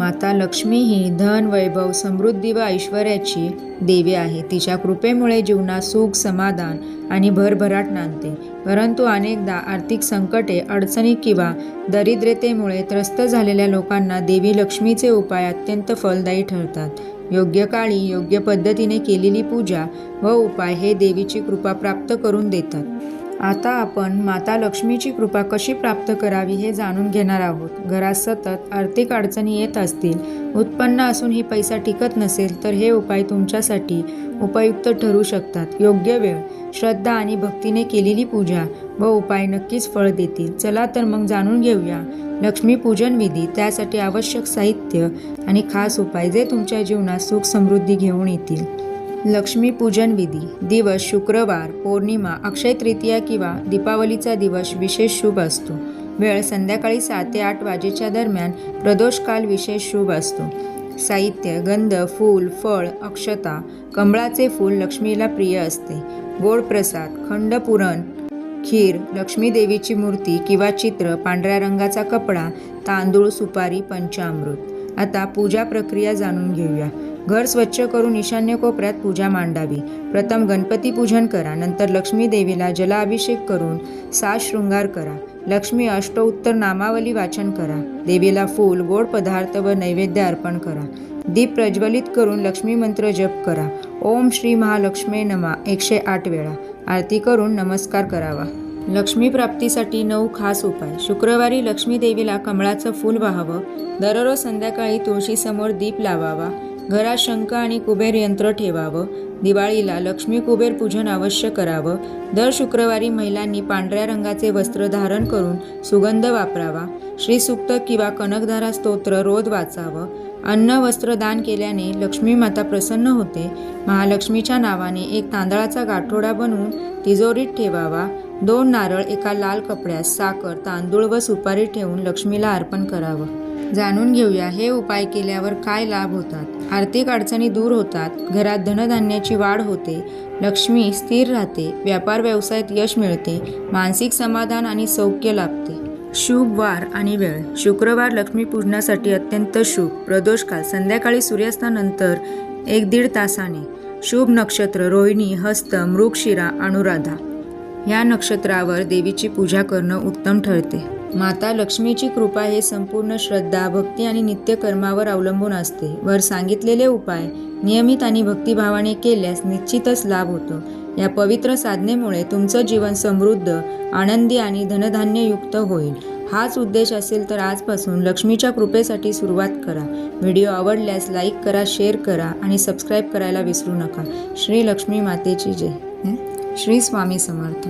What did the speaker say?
माता लक्ष्मी ही धन वैभव समृद्धी व ऐश्वर्याची देवी आहे. तिच्या कृपेमुळे जीवनात सुख समाधान आणि भरभराट नांदते. परंतु अनेकदा आर्थिक संकटे अडचणी किंवा दरिद्रतेमुळे त्रस्त झालेल्या लोकांना देवी लक्ष्मीचे उपाय अत्यंत फलदायी ठरतात. योग्य काळी योग्य पद्धतीने केलेली पूजा व उपाय हे देवीची कृपा प्राप्त करून देतात. आता आपण माता लक्ष्मीची कृपा कशी प्राप्त करावी हे जाणून घेणार आहोत. घरात सतत आर्थिक अडचणी येत असतील उत्पन्न असूनही पैसा टिकत नसेल तर हे उपाय तुमच्यासाठी उपयुक्त ठरू शकतात. योग्य वेळ श्रद्धा आणि भक्तीने केलेली पूजा व उपाय नक्कीच फळ देतील. चला तर मग जाणून घेऊया लक्ष्मीपूजन विधी. त्यासाठी आवश्यक साहित्य आणि खास उपाय जे तुमच्या जीवनात सुख समृद्धी घेऊन येतील. लक्ष्मी पूजन विधी. दिवस शुक्रवार पौर्णिमा अक्षय तृतीया किंवा दीपावलीचा दिवस विशेष शुभ असतो. वेळ संध्याकाळी सात ते आठ वाजेच्या दरम्यान प्रदोष काल विशेष शुभ असतो. साहित्य गंध फूल फळ अक्षता कमळाचे फूल लक्ष्मीला प्रिय असते. गोड प्रसाद खंड पुरण खीर लक्ष्मी देवीची मूर्ती किंवा चित्र पांढऱ्या रंगाचा कपडा तांदूळ सुपारी पंचामृत. आता पूजा प्रक्रिया जाणून घेऊया. घर स्वच्छ करून ईशान्य कोपऱ्यात पूजा मांडावी. प्रथम गणपती पूजन करा नंतर लक्ष्मी देवीला जलाभिषेक करून सात शृंगार करा. लक्ष्मी अष्टोत्तर नामावली वाचन करा. देवीला फूल गोड पदार्थ व नैवेद्य अर्पण करा. दीप प्रज्वलित करून लक्ष्मी मंत्र जप करा. ओम श्री महालक्ष्मी नमा एकशे आठ वेळा. आरती करून नमस्कार करावा. लक्ष्मी प्राप्तीसाठी नऊ खास उपाय. शुक्रवारी लक्ष्मी देवीला कमळाचं फूल व्हावं. दररोज संध्याकाळी तुळशीसमोर दीप लावावा. घरात शंख आणि कुबेर यंत्र ठेवावं. दिवाळीला लक्ष्मी कुबेर पूजन अवश्य करावं. दर शुक्रवारी महिलांनी पांढऱ्या रंगाचे वस्त्र धारण करून सुगंध वापरावा. श्रीसुक्त किंवा कनकधारा स्तोत्र रोज वाचावं. अन्न वस्त्र दान केल्याने लक्ष्मी माता प्रसन्न होते. महालक्ष्मीच्या नावाने एक तांदळाचा गाठोडा बनवून तिजोरीत ठेवावा. दोन नारळ एका लाल कपड्यात साखर तांदूळ व सुपारी ठेवून लक्ष्मीला अर्पण करावं. जाणून घेऊया हे उपाय केल्यावर काय लाभ होतात. आर्थिक अडचणी दूर होतात. घरात धनधान्याची वाढ होते. लक्ष्मी स्थिर राहते. व्यापार व्यवसायात यश मिळते. मानसिक समाधान आणि सौख्य लाभते. शुभ वार आणि वेळ. शुक्रवार लक्ष्मी पूजनासाठी अत्यंत शुभ. प्रदोषकाल. संध्याकाळी सूर्यास्तानंतर एक दीड तासाने. शुभ नक्षत्र. रोहिणी हस्त मृगशिरा अनुराधा. या नक्षत्रावर देवीची पूजा करणं उत्तम ठरते. माता लक्ष्मीची कृपा हे संपूर्ण श्रद्धा भक्ती आणि नित्यकर्मावर अवलंबून असते. वर सांगितलेले उपाय नियमित आणि भक्तिभावाने केल्यास निश्चितच लाभ होतो. या पवित्र साधनेमुळे तुमचं जीवन समृद्ध आनंदी आणि धनधान्ययुक्त होईल. हाच उद्देश असेल तर आजपासून लक्ष्मीच्या कृपेसाठी सुरुवात करा. व्हिडिओ आवडल्यास लाईक करा शेअर करा आणि सबस्क्राईब करायला विसरू नका. श्री लक्ष्मी मातेची जय. श्री स्वामी समर्थ.